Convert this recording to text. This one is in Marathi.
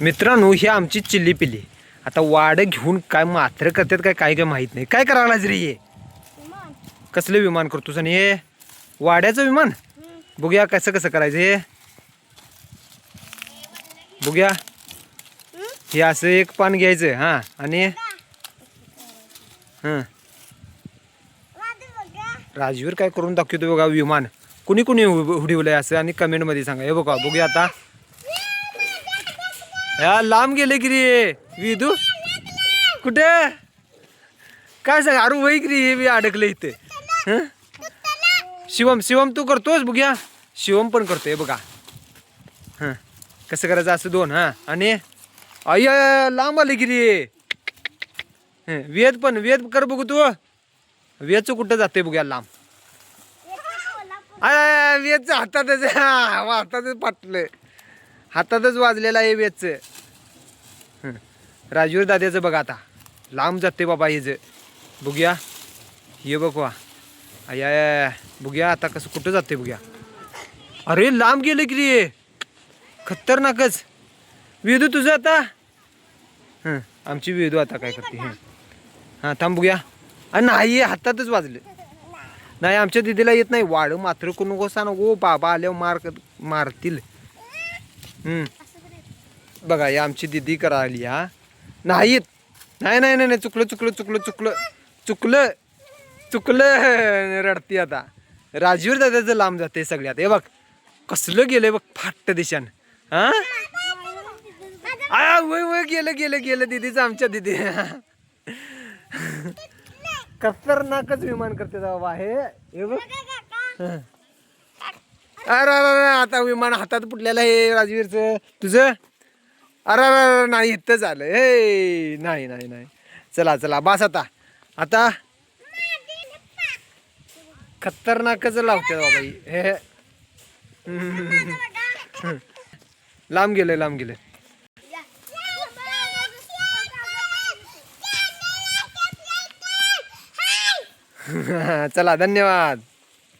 मित्रांनो ही आमची चिल्ली पिल्ली. आता वाडं घेऊन काय मात्र करतात काय काय काय माहीत नाही. काय करायला रे ये? कसलं विमान करतोस आणि हे वाड्याचं विमान? बघूया कसं कसं करायचं हे. बघूया. हे असं एक पान घ्यायचं हां. आणि हां. राजवीर काय करून दाखवतो बघा विमान. कुणी कुणी उभ- उडवलंय असं आणि कमेंटमध्ये सांगा. हे बघा बघूया आता. या लांब गेले की रे विदू? कुठे? काय सांग अरे वै की रे हे? बी अडकलं इथे. हं? शिवम शिवम तू करतोस? बघूया शिवम पण करतोय बघा. हां. कसं करायचं असं दोन हां? आणि? अय्य लांब आले की रे हं, वेद पण वेद कर बघू तू. वेदचं कुठं जाते बघूया लांब. अय वेदचं हातातच हा, हातातच पाटलं हातातच वाजलेलं आहे वेदचं राजूर दाद्याचं बघा आता. लांब जाते बाबा हेच बघूया. ये बघ वा. आया बघूया आता कसं कुठं जाते बघूया. अरे लांब गेलं की रे. खतरनाकच. वेदू तुझं आता? हं आमची वेदू आता काय करते हां. थांब बघूया. अरे नाही हातातच वाजले. नाही आमच्या दिदीला येत नाही. वाढ मात्र कोण नको सांग गो बाबा आल्यावर मार मारतील. बघा या आमची दिदी करायली हा. नाही येत नाही नाही नाही चुकलं चुकलं चुकलं चुकलं. चुकलं. चुकलं. रडती आता. राजीवर दादाचं लांब जाते सगळ्यात. हे बघ कसलं गेलंय बघ फाट्ट दिशान. हा? आ वय वय गेलं गेलं गेलं दिदीचं आमच्या दिदी. खतरनाकच विमान करते बाबा हे हे बघ. हं. अरे अरे अरे, आता विमान हातात फुटलेलं आहे राजवीरचं. तुझं? अरे अरे अरे, नाही इथं झालं हे नाही नाही नाही. चला चला बास आता. आता? खतरनाकच लावते बाबा हे लांब गेले लांब गेले. चला धन्यवाद.